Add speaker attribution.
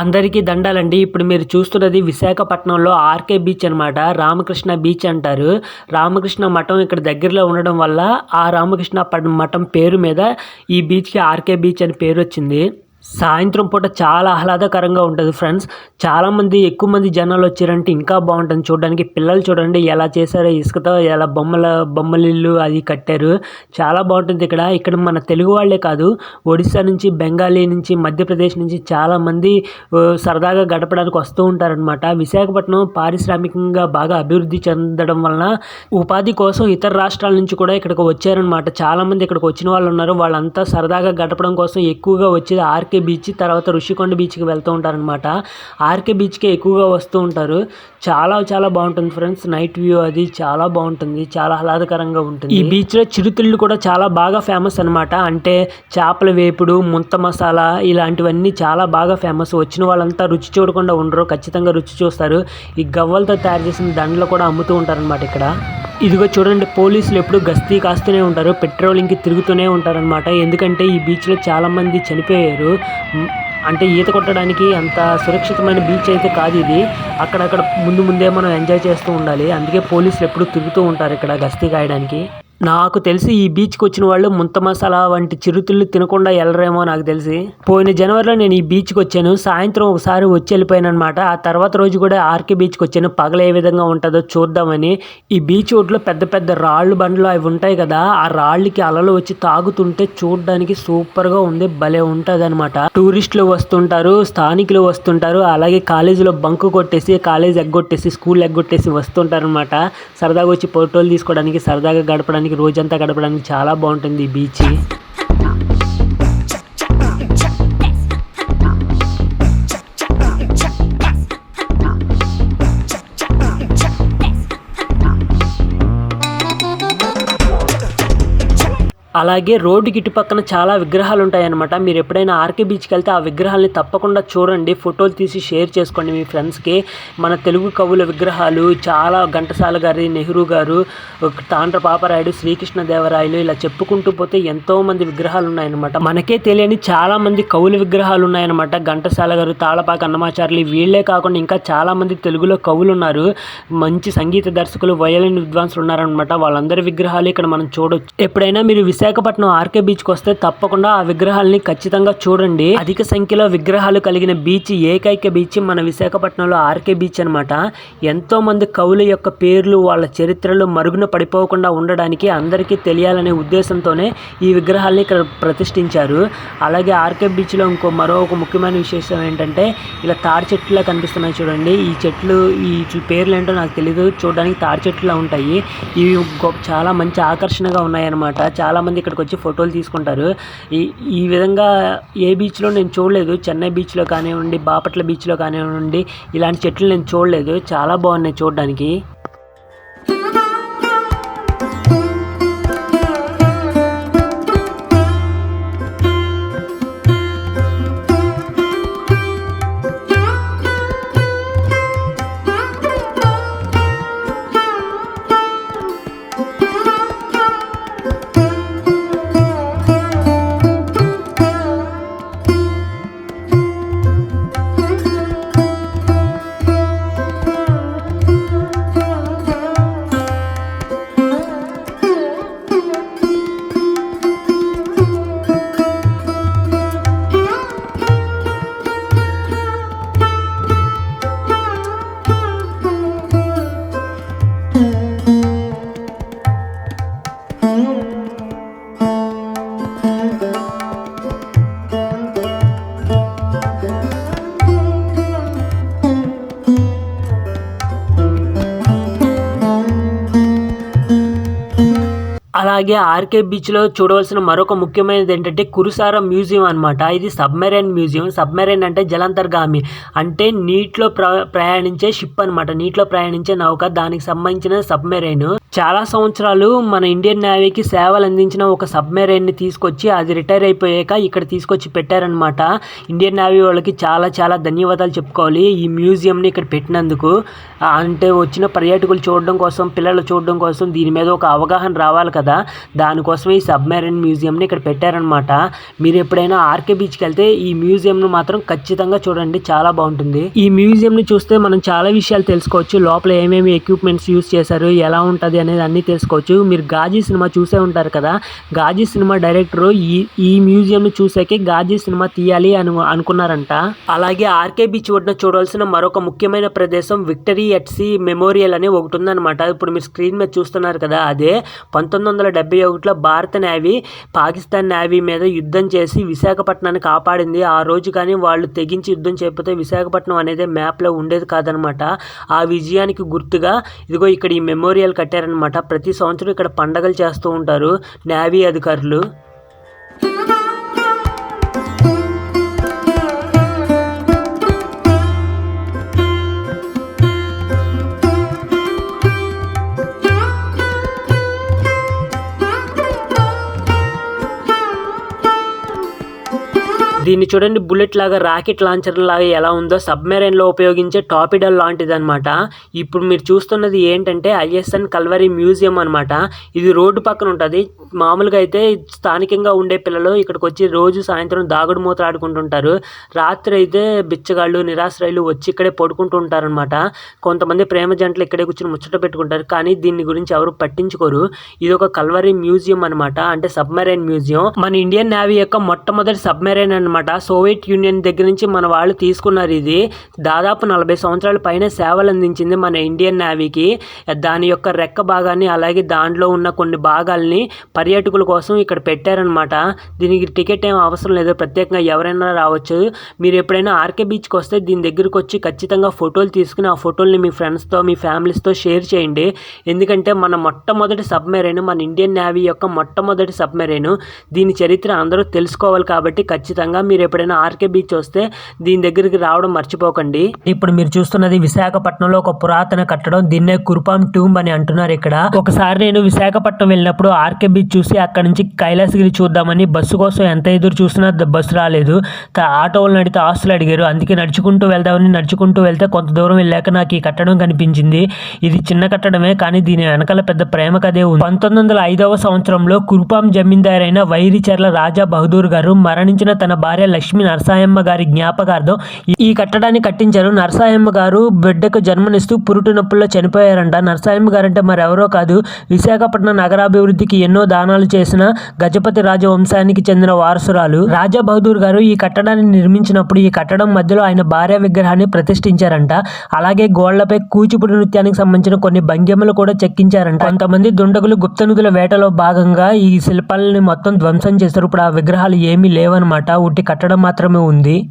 Speaker 1: అందరికీ దండాలండి. ఇప్పుడు మీరు చూస్తున్నది విశాఖపట్నంలో ఆర్కే బీచ్ అనమాట రామకృష్ణ బీచ్ అంటారు. రామకృష్ణ మఠం ఇక్కడ దగ్గరలో ఉండడం వల్ల ఆ రామకృష్ణ మఠం పేరు మీద ఈ బీచ్కి ఆర్కే బీచ్ అని పేరు వచ్చింది సాయంత్రం పూట చాలా ఆహ్లాదకరంగా ఉంటుంది ఫ్రెండ్స్. చాలామంది ఎక్కువ మంది జనాలు వచ్చారంటే ఇంకా బాగుంటుంది. చూడడానికి పిల్లలు చూడండి ఎలా చేశారో ఇసుకతో ఎలా బొమ్మల బొమ్మలిల్లు అది కట్టారు. చాలా బాగుంటుంది ఇక్కడ. ఇక్కడ మన తెలుగు వాళ్ళే కాదు ఒడిశా నుంచి బెంగాలీ నుంచి మధ్యప్రదేశ్ నుంచి చాలామంది సరదాగా గడపడానికి వస్తూ ఉంటారనమాట విశాఖపట్నం పారిశ్రామికంగా బాగా అభివృద్ధి చెందడం వలన ఉపాధి కోసం ఇతర రాష్ట్రాల నుంచి కూడా ఇక్కడికి వచ్చారనమాట చాలామంది ఇక్కడికి వచ్చిన వాళ్ళు ఉన్నారు. వాళ్ళంతా సరదాగా గడపడం కోసం ఎక్కువగా వచ్చేది ఆర్కే బీచ్ తర్వాత ఋషికొండ బీచ్కి వెళ్తూ ఉంటారనమాట ఆర్కే బీచ్కే ఎక్కువగా వస్తూ ఉంటారు. చాలా చాలా బాగుంటుంది ఫ్రెండ్స్. నైట్ వ్యూ అది చాలా బాగుంటుంది. చాలా ఆహ్లాదకరంగా ఉంటుంది. ఈ బీచ్లో చిరుతిళ్ళు కూడా చాలా బాగా ఫేమస్ అనమాట అంటే చేపల వేపుడు ముంత మసాలా ఇలాంటివన్నీ చాలా బాగా ఫేమస్. వచ్చిన వాళ్ళంతా రుచి చూడకుండా ఉండరు. ఖచ్చితంగా రుచి చూస్తారు. ఈ గవ్వలతో తయారు చేసిన దండలు కూడా అమ్ముతూ ఉంటారనమాట ఇక్కడ. ఇదిగో చూడండి పోలీసులు ఎప్పుడు గస్తీ కాస్తూనే ఉంటారు. పెట్రోలింగ్కి తిరుగుతూనే ఉంటారనమాట ఎందుకంటే ఈ బీచ్లో చాలామంది చనిపోయారు. అంటే ఈత కొట్టడానికి అంత సురక్షితమైన బీచ్ అయితే కాదు ఇది. అక్కడక్కడ ముందు ముందే మనం ఎంజాయ్ చేస్తూ ఉండాలి. అందుకే పోలీసులు ఎప్పుడు తిరుగుతూ ఉంటారు ఇక్కడ గస్తీ కాయడానికి నాకు తెలిసి ఈ బీచ్కి వచ్చిన వాళ్ళు ముంత మసాలా వంటి చిరుతిళ్ళు తినకుండా వెళ్ళరేమో నాకు తెలిసి. పోయిన జనవరిలో నేను ఈ బీచ్కి వచ్చాను. సాయంత్రం ఒకసారి వచ్చి వెళ్ళిపోయాను అనమాట ఆ తర్వాత రోజు కూడా ఆర్కే బీచ్కి వచ్చాను. పగల ఏ విధంగా ఉంటుందో చూద్దామని. ఈ బీచ్ ఒడ్లో పెద్ద పెద్ద రాళ్ళు బండ్లు అవి ఉంటాయి కదా ఆ రాళ్ళకి అలలు వచ్చి తాగుతుంటే చూడడానికి సూపర్గా ఉంది భలే ఉంటుంది అనమాట టూరిస్టులు వస్తుంటారు స్థానికులు వస్తుంటారు. అలాగే కాలేజీలో బంకు కొట్టేసి కాలేజ్ ఎగ్గొట్టేసి స్కూల్ ఎగ్గొట్టేసి వస్తుంటారు అనమాట సరదాగా వచ్చి ఫోటోలు తీసుకోవడానికి సరదాగా గడపడానికి రోజంతా గడపడానికి చాలా బాగుంటుంది ఈ బీచ్. అలాగే రోడ్డుకి గిట్టు పక్కన చాలా విగ్రహాలు ఉంటాయన్నమాట మీరు ఎప్పుడైనా ఆర్కే బీచ్కి వెళ్తే ఆ విగ్రహాలని తప్పకుండా చూడండి. ఫోటోలు తీసి షేర్ చేసుకోండి మీ ఫ్రెండ్స్కి. మన తెలుగు కవుల విగ్రహాలు చాలా ఘంటసాల గారి నెహ్రూ గారు తాండ్ర పాపరాయుడు శ్రీకృష్ణదేవరాయలు ఇలా చెప్పుకుంటూ పోతే ఎంతో మంది విగ్రహాలు ఉన్నాయన్నమాట మనకే తెలియని చాలా మంది కవుల విగ్రహాలు ఉన్నాయన్నమాట ఘంటసాల గారు తాళపాక అన్నమాచార్యులు వీళ్ళే కాకుండా ఇంకా చాలా మంది తెలుగులో కవులు ఉన్నారు మంచి సంగీత దర్శకులు వయలిన్ విద్వాంసులు ఉన్నారనమాట వాళ్ళందరి విగ్రహాలు ఇక్కడ మనం చూడొచ్చు. ఎప్పుడైనా మీరు విశాఖ విశాఖపట్నం ఆర్కే బీచ్కి వస్తే తప్పకుండా ఆ విగ్రహాలని ఖచ్చితంగా చూడండి. అధిక సంఖ్యలో విగ్రహాలు కలిగిన బీచ్ ఏకైక బీచ్ మన విశాఖపట్నంలో ఆర్కే బీచ్ అనమాట ఎంతో మంది కవుల యొక్క పేర్లు వాళ్ళ చరిత్రలు మరుగున పడిపోకుండా ఉండడానికి అందరికీ తెలియాలనే ఉద్దేశంతోనే ఈ విగ్రహాలని ఇక్కడ ప్రతిష్ఠించారు. అలాగే ఆర్కే బీచ్లో ఇంకో మరో ఒక ముఖ్యమైన విశేషం ఏంటంటే ఇలా తాడి చెట్లులా కనిపిస్తున్నాయి చూడండి. ఈ చెట్లు ఈ పేర్లు ఏంటో నాకు తెలియదు చూడడానికి తాడి చెట్లులా ఉంటాయి. ఇవి చాలా మంచి ఆకర్షణగా ఉన్నాయన్నమాట. చాలా చాలామంది ఇక్కడికి వచ్చి ఫోటోలు తీసుకుంటారు. ఈ ఈ విధంగా ఏ బీచ్లో నేను చూడలేదు. చెన్నై బీచ్లో కానివ్వండి బాపట్ల బీచ్లో కానివ్వండి ఇలాంటి చెట్లు నేను చూడలేదు. చాలా బాగున్నాయి చూడడానికి. అలాగే ఆర్కే బీచ్లో చూడవలసిన మరొక ముఖ్యమైనది ఏంటంటే కురుసార మ్యూజియం అన్నమాట. ఇది సబ్మెరైన్ మ్యూజియం. సబ్మెరైన్ అంటే జలాంతర్గామి. అంటే నీటిలో ప్ర ప్రయాణించే షిప్ అన్నమాట. నీటిలో ప్రయాణించే నౌక. దానికి సంబంధించిన సబ్మెరైన్. చాలా సంవత్సరాలు మన ఇండియన్ నేవీకి సేవలు అందించిన ఒక సబ్మెరైన్ని తీసుకొచ్చి అది రిటైర్ అయిపోయాక ఇక్కడ తీసుకొచ్చి పెట్టారనమాట ఇండియన్ నేవీ వాళ్ళకి చాలా చాలా ధన్యవాదాలు చెప్పుకోవాలి. ఈ మ్యూజియంని ఇక్కడ పెట్టినందుకు అంటే వచ్చిన పర్యాటకులు చూడడం కోసం పిల్లలు చూడడం కోసం దీని మీద ఒక అవగాహన రావాలి కదా. దానికోసం ఈ సబ్మెరైన్ మ్యూజియంని ఇక్కడ పెట్టారనమాట మీరు ఎప్పుడైనా ఆర్కే బీచ్కి వెళ్తే ఈ మ్యూజియంను మాత్రం ఖచ్చితంగా చూడండి. చాలా బాగుంటుంది. ఈ మ్యూజియంని చూస్తే మనం చాలా విషయాలు తెలుసుకోవచ్చు. లోపల ఏమేమి ఎక్విప్మెంట్స్ యూస్ చేశారు ఎలా ఉంటుంది అనేది అన్నీ తెలుసుకోవచ్చు. మీరు గాజీ సినిమా చూసే ఉంటారు కదా గాజీ సినిమా డైరెక్టర్ ఈ ఈ మ్యూజియంను చూసాకే గాజీ సినిమా తీయాలి అని అనుకున్నారంట. అలాగే ఆర్కే బీచ్ ఒడ్డున చూడాల్సిన మరొక ముఖ్యమైన ప్రదేశం విక్టరీ ఎట్ సీ మెమోరియల్ అని ఒకటి ఉందన్నమాట ఇప్పుడు మీరు స్క్రీన్ మీద చూస్తున్నారు కదా అదే పంతొమ్మిది వందల డెబ్బై ఒకటిలో భారత నేవీ పాకిస్తాన్ నేవీ మీద యుద్ధం చేసి విశాఖపట్నాన్ని కాపాడింది. ఆ రోజు కానీ వాళ్ళు తెగించి యుద్ధం చేయకపోతే విశాఖపట్నం అనేది మ్యాప్లో ఉండేది కాదనమాట ఆ విజయానికి గుర్తుగా ఇదిగో ఇక్కడ ఈ మెమోరియల్ కట్టారు కట్టారనమాట ప్రతి సంవత్సరం ఇక్కడ పండగలు చేస్తూ ఉంటారు. నేవీ అధికారులు. దీన్ని చూడండి బుల్లెట్ లాగా రాకెట్ లాంచర్ లాగా ఎలా ఉందో. సబ్మెరైన్లో ఉపయోగించే టాపిడల్ లాంటిది అనమాట ఇప్పుడు మీరు చూస్తున్నది ఏంటంటే ఐఎస్ఎన్ కల్వరీ మ్యూజియం అనమాట ఇది రోడ్డు పక్కన ఉంటుంది. మామూలుగా అయితే స్థానికంగా ఉండే పిల్లలు ఇక్కడికి వచ్చి రోజు సాయంత్రం దాగుడు మూతలు ఆడుకుంటుంటారు. రాత్రి అయితే బిచ్చగాళ్ళు నిరాశ్రయులు వచ్చి ఇక్కడే పడుకుంటూ ఉంటారనమాట కొంతమంది ప్రేమ జంటలు ఇక్కడే కూర్చొని ముచ్చట పెట్టుకుంటారు. కానీ దీని గురించి ఎవరు పట్టించుకోరు. ఇది ఒక కల్వరీ మ్యూజియం అనమాట అంటే సబ్మెరైన్ మ్యూజియం. మన ఇండియన్ నేవీ యొక్క మొట్టమొదటి సబ్మెరైన్ అనమాట సోవియట్ యూనియన్ దగ్గర నుంచి మన వాళ్ళు తీసుకున్నారు ఇది. దాదాపు నలభై సంవత్సరాల పైన సేవలు అందించింది మన ఇండియన్ నేవీకి. దాని యొక్క రెక్క భాగాన్ని అలాగే దాంట్లో ఉన్న కొన్ని భాగాల్ని పర్యాటకుల కోసం ఇక్కడ పెట్టారనమాట దీనికి టికెట్ ఏం అవసరం లేదు. ప్రత్యేకంగా ఎవరైనా రావచ్చు. మీరు ఎప్పుడైనా ఆర్కే బీచ్కి వస్తే దీని దగ్గరకు వచ్చి ఖచ్చితంగా ఫోటోలు తీసుకుని ఆ ఫోటోల్ని మీ ఫ్రెండ్స్తో మీ ఫ్యామిలీస్తో షేర్ చేయండి. ఎందుకంటే మన మొట్టమొదటి సబ్మెరైన్ మన ఇండియన్ నేవీ యొక్క మొట్టమొదటి సబ్మెరైన్. దీని చరిత్ర అందరూ తెలుసుకోవాలి కాబట్టి ఖచ్చితంగా మీరు ఎప్పుడైనా ఆర్కే బీచ్ వస్తే దీని దగ్గరికి రావడం మర్చిపోకండి. ఇప్పుడు మీరు చూస్తున్నది విశాఖపట్నంలో ఒక పురాతన కట్టడం. దీన్నే కురుపాం టూంబ్ అని అంటున్నారు ఇక్కడ. ఒకసారి నేను విశాఖపట్నం వెళ్ళినప్పుడు ఆర్కే బీచ్ చూసి అక్కడ నుంచి కైలాసగిరి చూద్దామని బస్సు కోసం ఎంత ఎదురు చూసినా బస్సు రాలేదు. ఆటో ఆటోలు నడితే ఆస్తులు అడిగారు. అందుకే నడుచుకుంటూ వెళ్దామని నడుచుకుంటూ వెళ్తే కొంత దూరం వెళ్ళాక నాకు ఈ కట్టడం కనిపించింది. ఇది చిన్న కట్టడమే కానీ దీని వెనకాల పెద్ద ప్రేమ కథే ఉంది. పంతొమ్మిది వందల ఐదవ సంవత్సరంలో కురుపాం జమీందార్ అయిన వైరిచర్ల రాజా బహదూర్ గారు మరణించిన తన భార్య లక్ష్మీ నరసాయమ్మ గారి జ్ఞాపకార్థం ఈ- కట్టడాన్ని కట్టించారు. నరసాయమ్మ గారు బిడ్డకు జన్మనిస్తూ పురుటు నొప్పుల్లో చనిపోయారంట. నరసాయమ్మ గారు అంటే మరెవరో కాదు. విశాఖపట్నం నగరాభివృద్ధికి ఎన్నో దానాలు చేసిన గజపతి రాజవంశానికి చెందిన వారసురాలు రాజా బహదూర్ గారు ఈ కట్టడాన్ని నిర్మించినప్పుడు ఈ కట్టడం మధ్యలో ఆయన భార్య విగ్రహాన్ని ప్రతిష్ఠించారంట. అలాగే గోళ్ళపై కూచిపూడి నృత్యానికి సంబంధించిన కొన్ని భంగిమలు కూడా చెక్కించారంట. కొంతమంది దుండగులు గుప్త నిధుల వేటలో భాగంగా ఈ శిల్పాలని మొత్తం ధ్వంసం చేశారు ఇప్పుడు ఆ విగ్రహాలు ఏమీ లేవన్నమాట. కట్టడం మాత్రమే ఉంది.